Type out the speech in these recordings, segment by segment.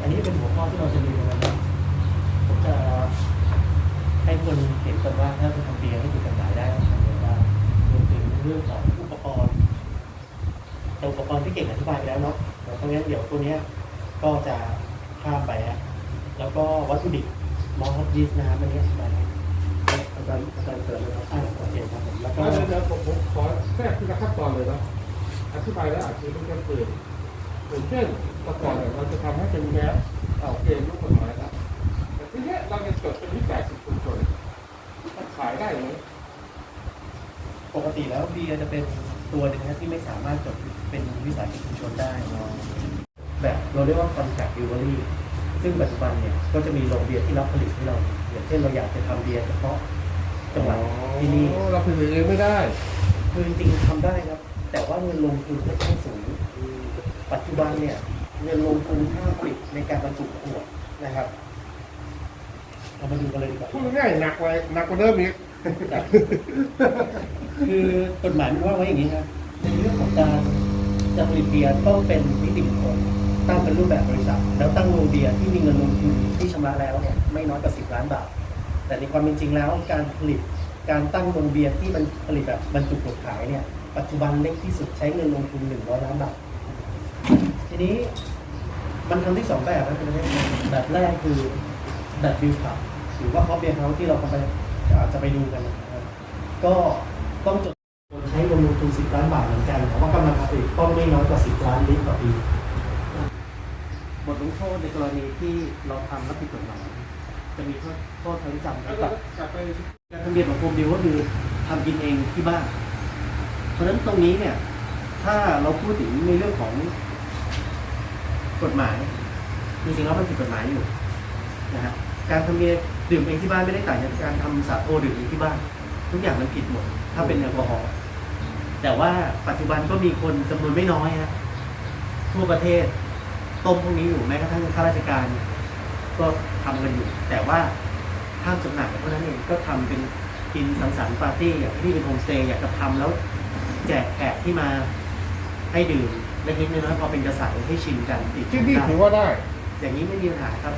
อันนี้เป็นหัวข้อที่เราจะดูกันนะครับผมจะให้คนเห็นก่อนว่าถ้าจะทำเบียร์ให้ถูกกฎหมายได้ต้องทำยังไงบ้างรวมถึงเรื่องของอุปกรณ์แต่อุปกรณ์ที่เก่งอธิบายไปแล้วเนาะแต่เพราะงั้นเดี๋ยวตัวเนี้ยก็จะข้ามไปฮะแล้วก็วัตถุดิบมอสยีสต์นะครับอันนี้อธิบายให้อาจารย์อาจารย์เสริมเลยครับอ่าโอเคครับผมแล้วก็ก็เดี๋ยวผมผมขอแทรกทีละขั้นตอนเลยเนาะ อธิบายแล้วอาจจะเป็นการเปิดอย่างเช่นแต่ก่อนเนี่ยเราจะทำให้เป็นแมสเอาเกณฑ์รูปกฎหมายนะแต่ทีเนี้ยเราจะจดเป็นวิสาหกิจชุมชนมันขายได้ไหมปกติแล้วเบียร์จะเป็นตัวหนึงนะที่ไม่สามารถจดเป็นวิสาหกิจชุมชนได้แบบเราเรียกว่า contract brewery ซึ่งปัจจุบันเนี่ยก็จะมีโรงเบียร์ที่รับผลิตให้เราอย่างเช่นเราอยากจะทำเบียร์เฉพาะจังหวัดที่นี่อ๋อเราผลิตเองไม่ได้คือจริงๆทำได้ครับ แต่ว่าเงินลงทุนค่อนข้างสูง ปัจจุบันเนี่ยเงินลงทุนค่าผลิตในการบรรจุขวดนะครับ เรามาดูกันเลยดีกว่าพูดง่ายๆหนักไว้หนักกว่าเดิมอีกคือกฎหมายมันว่าไว้อย่างนี้ครับในเรื่องของการจะผลิตเบียร์ต้องเป็นนิติบุคคลตั้งเป็นรูปแบบบริษัท แล้วตั้งโรงเบียร์ที่มีเงินลงทุนที่ชำระแล้วเนี่ยไม่น้อยกว่า10ล้านบาท แต่ในความเป็นจริงแล้วการผลิตการตั้งโรงเบียร์ที่มันผลิตแบบบรรจุขวดขายเนี่ย ปัจจุบันเล็กที่สุดใช้เงินลงทุน100ล้านบาท ทีนี้มันทำได้สองแบบนะคุณผู้ชมแบบแรกคือแบบบิลคับหรือว่าคอฟเบียร์เฮาส์ที่เรากำลังอาจจะไปดูกันนะครับก็ต้องจดใช้เงินลงทุน10ล้านบาทเหมือนกันแต่ว่ากำลังการผลิตต้องไม่น้อยกว่า10ล้านลิตรต่อปีบทลงโทษในกรณีที่เราทำและผิดกฎหมายจะมีโทษโทษทั้งจำและปรับกลับไปการทำเบียร์ของโฮมดิวก็คือทำกินเองที่บ้าน เพราะฉะนั้นตรงนี้เนี่ย ถ้าเราพูดถึงในเรื่องของกฎหมายจริงๆแล้วมันผิดกฎหมายอยู่นะฮะการทำเบียร์ดื่มเองที่บ้านไม่ได้ต่างจากการทำสาโทดื่มเองที่บ้าน ทุกอย่างมันผิดหมด ถ้าเป็นแอลกอฮอล์แต่ว่าปัจจุบันก็มีคนจำนวนไม่น้อยฮะทั่วประเทศต้มพวกนี้อยู่แม้กระทั่งข้าราชการ ก็ทำกันอยู่ แต่ว่าห้ามจำหน่ายเท่านั้นเองก็ทำเป็นกินสังสรรค์ปาร์ตี้อย่างที่เป็นโฮมสเตย์อยากจะทำแล้ว แจกแขกที่มาให้ดื่มเล็กๆน้อยๆพอเป็นกระแสให้ชิมกันติดที่นี่ได้ถือว่าได้ อย่างนี้ไม่มีปัญหาครับ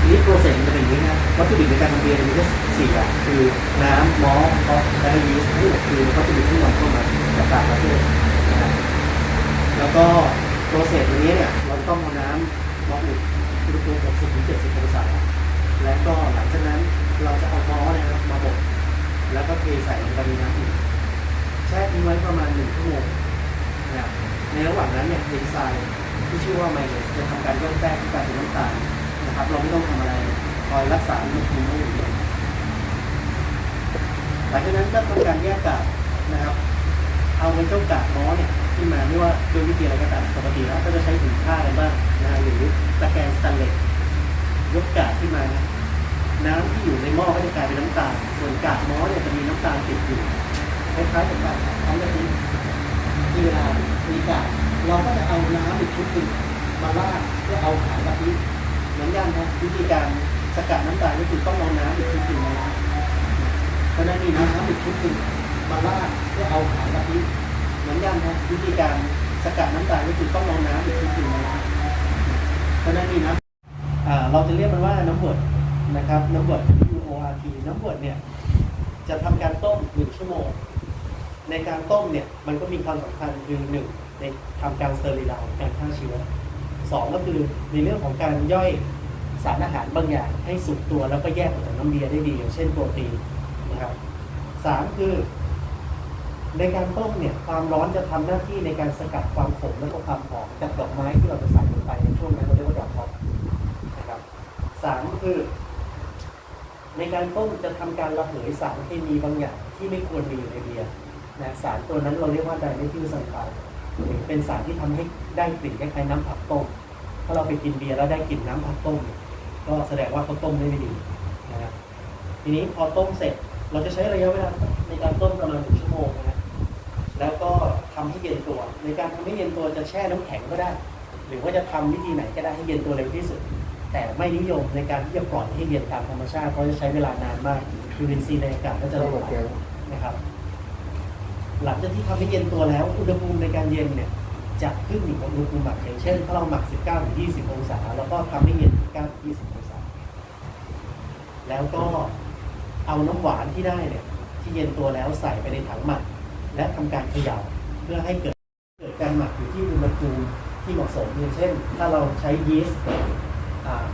ทีนี้โปรเซสมันจะเป็นอย่างนี้นะวัตถุดิบในการทำเบียร์มีแค่สี่อย่างคือน้ำมอสคอฟและยีสต์ทั้งหมดคือวัตถุดิบที่นำเข้ามาจากต่างประเทศนะครับแล้วก็โปรเซสตรงนี้เนี่ยเราต้องเอาน้ำมาอุดอุณหภูมิ60ถึง70องศาแล้วก็หลังจากนั้นเราจะเอามอสเนะครับมาบดแล้วก็เทใส่ลงไปในน้ำอุ่น แช่ทิ้งไว้ประมาณหนึ่งชั่วโมงนะครับในระหว่างนั้นเนี่ยเอนไซม์ที่ชื่อว่าไมเลสจะทำการย่อยแป้งที่กลายเป็นน้ำตาลนะครับ เราไม่ต้องทำอะไรคอยรักษาอุณหภูมิไว้อย่างเดียวหลังจากนั้นก็ทำการแยกกากนะครับ เอาเป็นเจ้ากากม้อเนี่ยที่มาไม่ว่าด้วยวิธีอะไรก็ตามปกติแล้วก็จะใช้ถุงผ้ากันบ้างนะหรือตะแกรงสแตนเลสยกกากขึ้นมานะน้ำที่อยู่ในหม้อก็จะกลายเป็นน้ำตาล ส่วนกากม้อเนี่ยจะมีน้ำตาลติดอยู่ คล้ายๆกับกากทำแบบนี้ที่เวลามีกาเราก็จะเอาน้ำอีกชุดหนึ่งมาราดเพื่อเอาขายกะทิเหมือนกันนะวิธีการสกัดน้ำตาลก็คือต้องเอาน้ำอีกชุดหนึ่งมาราดเพราะนั้นมีน้ำอีกชุดหนึ่งมาราดเพื่อเอาขายกะทิเหมือนกันครับวิธีการสกัดน้ำตาลก็คือต้องเอาน้ำอีกชุดหนึ่งมาลางเพราะนั้นนี่นะอ่าเราจะเรียกมันว่าน้ำบดนะครับน้ำบด U O R T น้ำบดเนี่ยจะทำการต้มหนึ่งชั่วโมง ในการต้มเนี่ยมันก็มีความสำคัญคือหนึ่งในทำการสเตอริไลซ์การฆ่าเชื้อสองก็คือในเรื่องของการย่อยสารอาหารบางอย่างให้สุกตัวแล้วก็แยกออกจากน้ำเบียร์ได้ดีอย่างเช่นโปรตีนนะครับสามคือ ในการต้มเนี่ยความร้อนจะทำหน้าที่ในการสกัดความขมและก็ความหอมจากดอกไม้ที่เราจะใส่ลงไปในช่วงนั้นเราเรียกว่าดอกฮอปนะครับสามคือ ในการต้มจะทำการระเหยสารเคมีบางอย่างที่ไม่ควรมีอยู่ในเบียร์ นะสารตัวนั้นเราเรียกว่าไดเมทิลซัลไฟด์เป็นสารที่ทำให้ได้กลิ่นคล้ายๆน้ำผักต้ม ถ้าเราไปกินเบียร์แล้วได้กลิ่นน้ำผักต้มเนี่ยก็แสดงว่าเขาต้มได้ไม่ดีนะครับทีนี้พอต้มเสร็จเราจะใช้ระยะเวลาในการต้มประมาณหนึ่งชั่วโมงนะแล้วก็ทำให้เย็นตัว ในการทำให้เย็นตัวจะแช่น้ำแข็งก็ได้ หรือว่าจะทำวิธีไหนก็ได้ให้เย็นตัวเร็วที่สุด แต่ไม่นิยมในการที่จะปล่อยให้เย็นตามธรรมชาติเพราะจะใช้เวลานานมากคือวินซีย์ในอากาศก็จะละลายนะครับ หลังจากที่ทำให้เย็นตัวแล้ว อุณหภูมิในการเย็นเนี่ยจะขึ้นอยู่กับอุณหภูมิหมักอย่างเช่นถ้าเราหมัก 19ถึง20 องศา แล้วก็ทำให้เย็น 19ถึง20 องศา แล้วก็เอาน้ำหวานที่ได้เนี่ยที่เย็นตัวแล้วใส่ไปในถังหมัก และทำการเขย่าเพื่อให้เกิดเกิดการหมักอยู่ที่อุณหภูมิที่เหมาะสมอย่างเช่น ถ้าเราใช้ยีสต์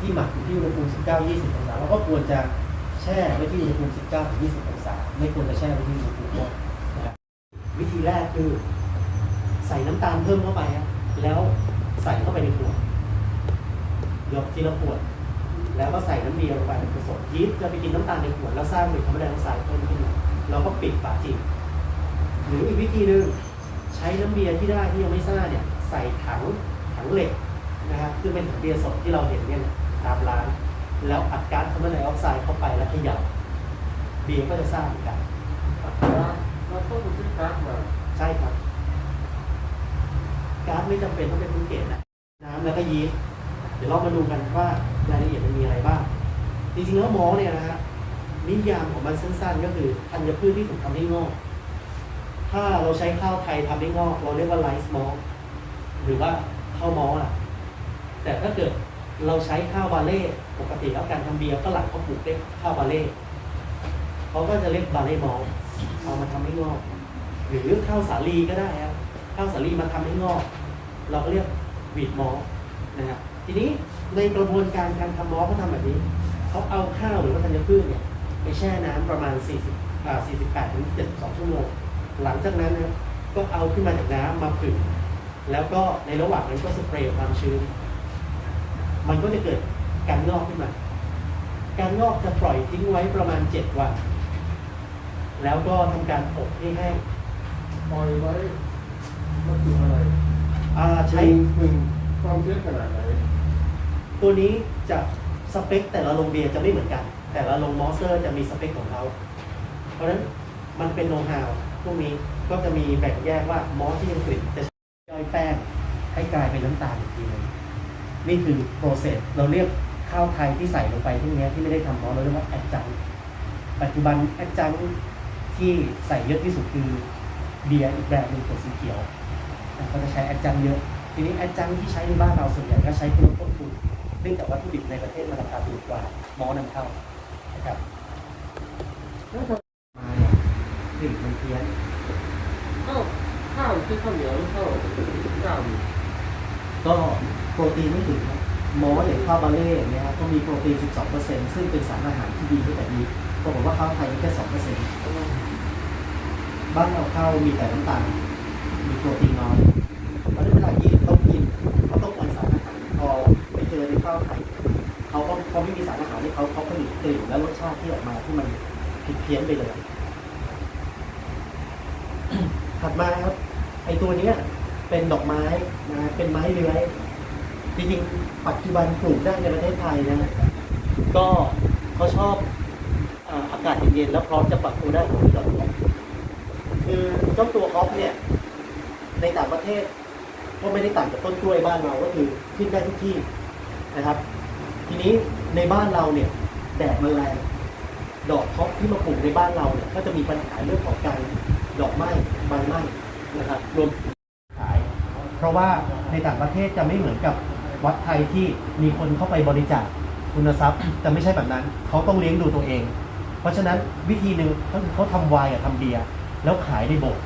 ที่หมักอยู่ที่อุณหภูมิ 19-20 องศาเราก็ควรจะแช่ไว้ที่อุณหภูมิ 19-20 องศา ไม่ควรจะแช่ไว้ที่อุณหภูมิ แรกคือ ใส่น้ำตาลเพิ่มเข้าไปครับแล้วใส่เข้าไปในขวดยกทีละขวด แล้วก็ใส่น้ำเบียร์ลงไปผสมยีสต์จะไปกินน้ำตาลในขวดแล้วสร้างเป็นคาร์บอนไดออกไซด์เพิ่มขึ้นมาเราก็ปิดฝาจีบหรืออีกวิธีหนึ่งใช้น้ำเบียร์ที่ได้ที่ยังไม่ซ่าเนี่ยใส่ถังถังเหล็กนะครับซึ่งเป็นถังเบียร์สดที่เราเห็นเนี่ยตามร้าน แล้วอัดก๊าซคาร์บอนไดออกไซด์เข้าไปแล้วเขย่าเบียร์ก็จะซ่าเหมือนกัน เราต้องดูที่กราฟมาใช่ครับก๊าซไม่จำเป็นต้องเป็นคุณเกตนะน้ำแล้วก็ยีสต์เดี๋ยวเรามาดูกันว่ารายละเอียดมันมีอะไรบ้าง จริงๆแล้วมอสเนี่ยนะฮะนิยามของมันสั้นๆ ก็คือธัญพืชที่ถูกทำให้งอก ถ้าเราใช้ข้าวไทยทำให้งอก เราเรียกว่าไรซ์มอสหรือว่าข้าวมอสอะ แต่ถ้าเกิดเราใช้ข้าวบาเล่ปกติแล้วการทำเบียร์ฝรั่งเขาปลูกเรียกข้าวบาเล่เขาก็จะเรียกบาเล่มอส เอามาทำให้งอก หรือข้าวสาลีก็ได้ครับข้าวสาลีมาทำให้งอก เราก็เรียกวีดมอสนะครับทีนี้ในกระบวนการการทำมอสเขาทำแบบนี้เขาเอาข้าวหรือว่าธัญพืชเนี่ยไปแช่น้ำประมาณ 40อ่า48ถึง72 ชั่วโมง หลังจากนั้นนะก็เอาขึ้นมาจากน้ำมาผึ่งแล้วก็ในระหว่างนั้นก็สเปรย์ความชื้น มันก็จะเกิดการงอกขึ้นมา การงอกจะปล่อยทิ้งไว้ประมาณ 7 วัน แล้วก็ทำการอบให้แห้งปล่อยไว้มันคืออะไรอ่าใช้หนึ่งความเยอะขนาดไหนตัวนี้จะสเปคแต่ละโรงเบียร์จะไม่เหมือนกัน แต่ละโรงมอสเตอร์จะมีสเปคของเขา เพราะฉะนั้นมันเป็นโน้ตฮาวพวกนี้ก็จะมีแบ่งแยกว่ามอสที่อังกฤษจะย่อยแป้งให้กลายเป็นน้ำตาลอีกทีหนึงนี่คือโปรเซสเราเรียกข้าวไทยที่ใส่ลงไปที่นี้ที่ไม่ได้ทำมอสเราเรียกว่าแอดจังปัจจุบันแอดจัง ที่ใส่เยอะที่สุดคือเบียร์อีกแบรนด์หนึ่งตัวสีเขียวนะเขาจะใช้แอดจังเยอะ ทีนี้แอดจังที่ใช้ในบ้านเราส่วนใหญ่ก็ใช้เพื่อต้นทุนเนื่องจากวัตถุดิบในประเทศมันราคาถูกกว่ามอนำเข้านะครับแล้วทำมาเนี่ยกลิ่นมันเพี้ยนข้าวข้าวที่ข้าวเหนียวข้าวข้าวก็โปรตีนไม่ถึงครับมออย่างข้าวบาเล่อย่างเงี้ยครับก็มีโปรตีน 12%ซึ่งเป็นสารอาหารที่ดีที่แต่ดี ปรากฏว่าข้าวไทยมีแค่2%บ้านเราข้าวมีแต่น้ำตาลมีโปรตีนน้อยเพราะฉะนั้นเวลาที่ต้องกินเขาต้องการสารอาหารพอไปเจอในข้าวไทยเขาก็เขาไม่มีสารอาหารที่เขาเขาผลิตกลิ่นและรสชาติที่ออกมาที่มันผิดเพี้ยนไปเลยถัดมาครับไอตัวเนี้ยเป็นดอกไม้นะเป็นไม้เลื้อยจริงๆปัจจุบันปลูกได้ในประเทศไทยนะก็เขาชอบาอากาศเย็นๆแล้วพร้อมจะปรับตัวได้กับที่ดอกไม้คือเจ้าตัวออฟเนี่ย ในต่างประเทศ ก็ไม่ได้ต่างจากต้นกล้วยบ้านเราก็คือขึ้นได้ทุกที่นะครับ ทีนี้ในบ้านเราเนี่ยแดดมันแรงดอกท็อปที่มาปลูกในบ้านเราเนี่ยก็จะมีปัญหาเรื่องของการดอกไหม้ใบไหม้นะครับรวมถึงขาย เพราะว่าในต่างประเทศจะไม่เหมือนกับวัดไทยที่มีคนเข้าไปบริจาคทุนทรัพย์จะไม่ใช่แบบนั้น เขาต้องเลี้ยงดูตัวเอง เพราะฉะนั้นวิธีหนึ่งก็คือเขาทำไวน์กับทำเบียร์แล้วขายในโบสถ์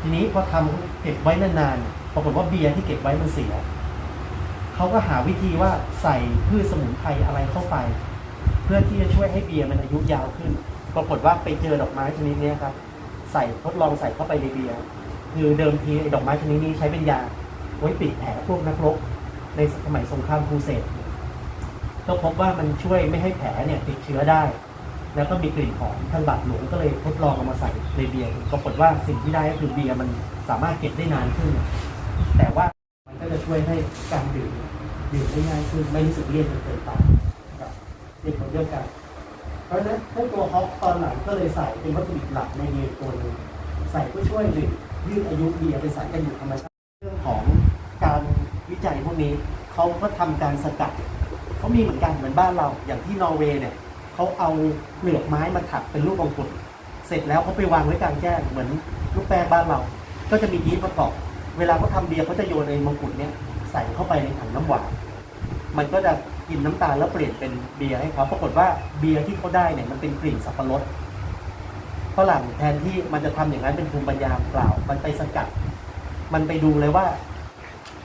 ทีนี้พอทำเก็บไว้นานๆปรากฏว่าเบียร์ที่เก็บไว้มันเสียเขาก็หาวิธีว่าใส่พืชสมุนไพรอะไรเข้าไป เพื่อที่จะช่วยให้เบียร์มันอายุยาวขึ้น ปรากฏว่าไปเจอดอกไม้ชนิดนี้ครับ ใส่ทดลองใส่เข้าไปในเบียร์คือเดิมทีไอ้ดอกไม้ชนิดนี้ใช้เป็นยาไว้ปิดแผลพวกนักรบในสมัยสงครามครูเสดก็พบว่ามันช่วยไม่ให้แผลเนี่ยติดเชื้อได้ แล้วก็มีกลิ่นหอมทางบาดหลวงก็เลยทดลองเอามาใส่ในเบียร์ปรากฏว่าสิ่งที่ได้ก็คือเบียร์มันสามารถเก็บได้นานขึ้น แต่ว่ามันก็จะช่วยให้การดื่มดื่มได้ง่ายขึ้นไม่รู้สึกเลี่ยนจนเกินไปนะครับนี่ผลเดียวกัน เพราะฉะนั้นให้ตัวฮอปตอนหลังก็เลยใส่เป็นวัตถุดิบหลักในเบียร์ตัวนึงใส่เพื่อช่วยหนึ่งยืดอายุเบียร์เป็นสารกันบูดธรรมชาติเรื่องของการวิจัยพวกนี้เขาก็ทำการสกัดเขามีเหมือนกันเหมือนบ้านเราอย่างที่นอร์เวย์เนี่ย เขาเอาเปลือกไม้มาถักเป็นรูปองกุฎเสร็จแล้วเขาไปวางไว้กลางแจ้งเหมือนลูกแป้งบ้านเรา ก็จะมียีสต์ประกอบ เวลาเขาทำเบียร์เขาจะโยนในมงกุฎเนี่ยใส่เข้าไปในถังน้ำหวานมันก็จะกินน้ำตาลแล้วเปลี่ยนเป็นเบียร์ให้เขาปรากฏว่าเบียร์ที่เขาได้เนี่ยมันเป็นกลิ่นสับปะรดฝรั่งแทนที่มันจะทำอย่างนั้นเป็นภูมิปัญญาเปล่า มันไปสกัด มันไปดูเลยว่า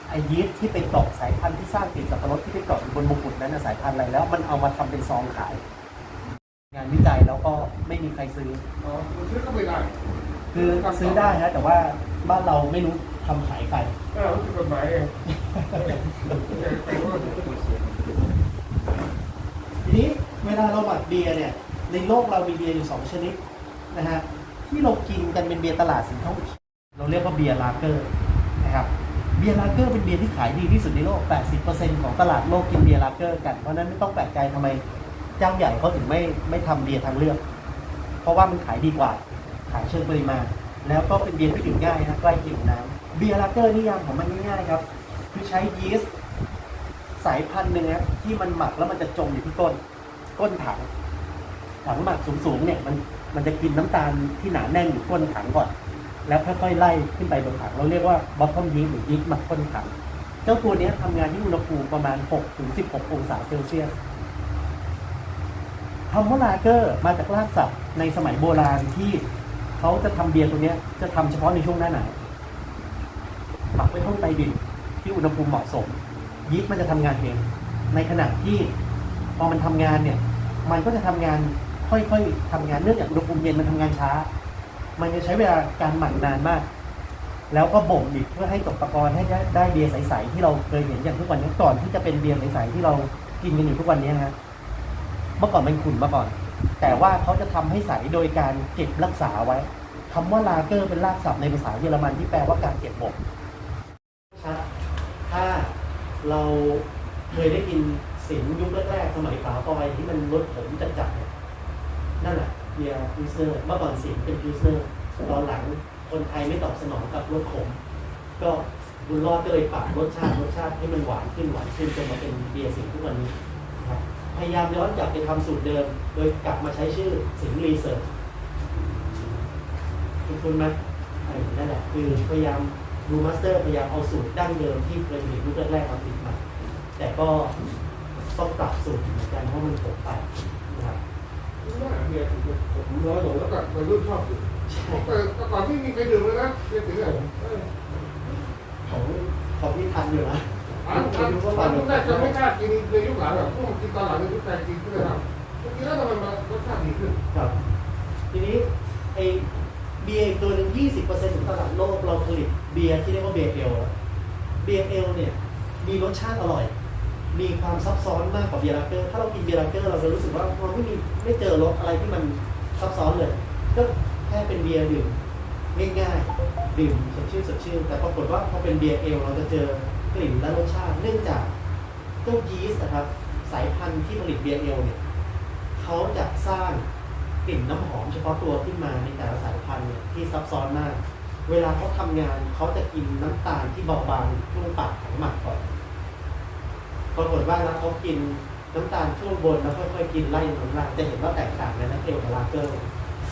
ไอ้ยีสต์ที่ไปเกาะสายพันธุ์ที่สร้างกลิ่นสับปะรดที่ไปเกาะอยู่บนมงกุฎนั้นสายพันธุ์อะไรแล้ว มันเอามาทำเป็นซองขาย งานวิจัยแล้วก็ไม่มีใครซื้อ อ๋อคุณซื้อก็ไม่ได้คือซื้อได้นะแต่ว่าบ้านเราไม่รู้ทำขายใครอ้าวคือกฎหมายเองทีนี้เวลาเราหมักเบียร์เนี่ยในโลกเรามีเบียร์อยู่สองชนิดนะฮะที่เรากินกันเป็นเบียร์ตลาดสินค้าเราเรียกว่าเบียร์ลาเกอร์นะครับเบียร์ลาเกอร์เป็นเบียร์ที่ขายดีที่สุดในโลก 80%ของตลาดโลกกินเบียร์ลาเกอร์กันเพราะฉะนั้นไม่ต้องแปลกใจทำไม เจ้าใหญ่เขาถึงไม่ไม่ทำเบียร์ทางเลือก เพราะว่ามันขายดีกว่า ขายเชิงปริมาณ แล้วก็เป็นเบียร์ที่ดื่มง่ายนะใกล้กินน้ำเบียร์ลาเกอร์นิยามของมันง่ายๆครับ คือใช้ยีสต์สายพันธุ์หนึ่งครับที่มันหมักแล้วมันจะจมอยู่ที่ก้น ก้นถัง ถังหมักสูงๆเนี่ยมันมันจะกินน้ำตาลที่หนาแน่นอยู่ก้นถังก่อน แล้วค่อยๆไล่ขึ้นไปบนถังเราเรียกว่า bottom yeast หรือ yeast หมักก้นถัง เจ้าตัวนี้ยทำงานที่อุณหภูมิประมาณ 6-16 องศาเซลเซียส คำว่าลาเกอร์มาจากรากศัพท์ในสมัยโบราณที่เขาจะทำเบียร์ตัวเนี้ยจะทำเฉพาะในช่วงหน้าหนาวหมักไว้ห้องใต้ดินที่อุณหภูมิเหมาะสม ยีสต์มันจะทำงานเอง ในขณะที่พอมันทำงานเนี่ย มันก็จะทำงานค่อยๆทำงานเนื่องจากอุณหภูมิเย็นมันทำงานช้า มันจะใช้เวลาการหมักนานมาก แล้วก็บ่มอีกเพื่อให้ตกตะกอนให้ได้ได้เบียร์ใสๆที่เราเคยเห็นอย่างทุกวันนี้ก่อนที่จะเป็นเบียร์ใสๆที่เรากินกันอยู่ทุกวันนี้นะฮะ เมื่อก่อนมันขุ่นมาก่อน แต่ว่าเขาจะทำให้ใสโดยการเก็บรักษาไว้คำว่าลาเกอร์เป็นรากศัพท์ในภาษาเยอรมันที่แปลว่าการเก็บบ่มครับถ้าเราเคยได้กินสินยุคแรกๆสมัยฝาฟอยที่มันลดผมจัดๆเนี่ยนั่นแหละเบียร์พิวเซอร์เมื่อก่อนสินเป็นพิวเซอร์ตอนหลังคนไทยไม่ตอบสนองกับรสขม ก็บุญรอดก็เลยปรับรสชาติรสชาติให้มันหวานขึ้นหวานขึ้นจนมาเป็นเบียร์สิงทุกวันนี้ครับ พยายามย้อนกลับไปทำสูตรเดิม โดยกลับมาใช้ชื่อสิงห์รีเสิร์ชคุณคุณไหมไอ้นั่นแหละคือพยายามดูมาสเตอร์พยายามเอาสูตรดั้งเดิมที่เคยมีรุ่นแรกๆมาติดมา แต่ก็ต้องปรับสูตรเหมือนกันเพราะมันตกไปนะครับว่าเบียร์ถูกผมน้อยลงแล้วก็วัยรุ่นชอบอยู่ใช่แต่แต่ก่อนที่มีใครดื่มเลยนะเบียร์ถึงเนี่ยเออของของที่ทันอยู่นะ อ่านอ่านอ่านยุคแรกจะไม่กล้ากินในยุคหลังแบบพวกกินตอนหลังในยุคแรกกินขึ้นเลยครับกินแล้วทำไมมันรสชาติดีขึ้นครับ ทีนี้ไอเบียร์อีกตัวหนึ่ง20%ของตลาดโลกเราผลิตเบียร์ที่เรียกว่าเบียร์เอลเบียร์เอลเนี่ยมีรสชาติอร่อย มีความซับซ้อนมากกว่าเบียร์ลาเกอร์ ถ้าเรากินเบียร์ลาเกอร์เราจะรู้สึกว่าเราไม่มีไม่เจอรสอะไรที่มันซับซ้อนเลย ก็แค่เป็นเบียร์ดื่มง่ายๆดื่มสดชื่นสดชื่นแต่ปรากฏว่าพอเป็นเบียร์เอลเราจะเจอ กลิ่นและรสชาติ เนื่องจากเจ้ายีสต์นะครับ สายพันธุ์ที่ผลิตเบียร์เอลเนี่ยเขาจะสร้างกลิ่นน้ำหอมเฉพาะตัวขึ้นมาในแต่ละสายพันธุ์เนี่ยที่ซับซ้อนมาก เวลาเขาทำงานเขาจะกินน้ำตาลที่เบาบางช่วงปากของหมักก่อนปรากฏว่าแล้วเขากินน้ำตาลช่วงบนแล้วค่อยๆกินไล่ลงล่างจะเห็นว่าแตกต่างกันนะเอลกับลาเกอร์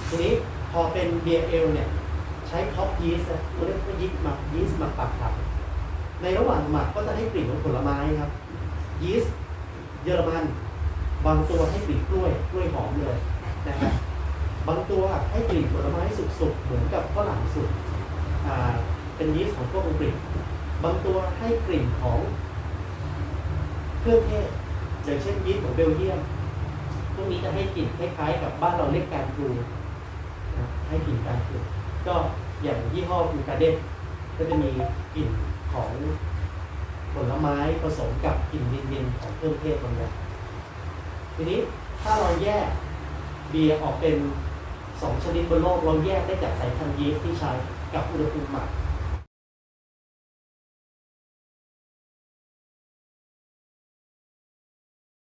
ทีนี้พอเป็นเบียร์เอลเนี่ยใช้ท็อปยีสต์นะเขาเรียกว่ายีสต์หมักยีสต์หมักปากถัง ในระหว่างหมักก็จะให้กลิ่นของผลไม้ครับ ยีสต์เยอรมัน บางตัวให้กลิ่นกล้วยกล้วยหอมเลยนะครับบางตัวให้กลิ่นผลไม้สุกๆเหมือนกับฝรั่งสุกอ่าเป็นยีสต์ของพวกอังกฤษบางตัวให้กลิ่นของเครื่องเทศอย่างเช่นยีสต์ของเบลเยียมพวกนี้จะให้กลิ่นคล้ายๆกับบ้านเราเรียกการพลูนะให้กลิ่นการพลูก็อย่างยี่ห้อฟูการ์เดนก็จะมีกลิ่น ของผลไม้ผสมกับกลิ่นเย็นๆของเครื่องเทศบางอย่างทีนี้ถ้าเราแยกเบียร์ออกเป็นสองชนิดบนโลกเราแยกได้จากสายพันธุ์ยีสต์ที่ใช้กับอุณหภูมิหมัก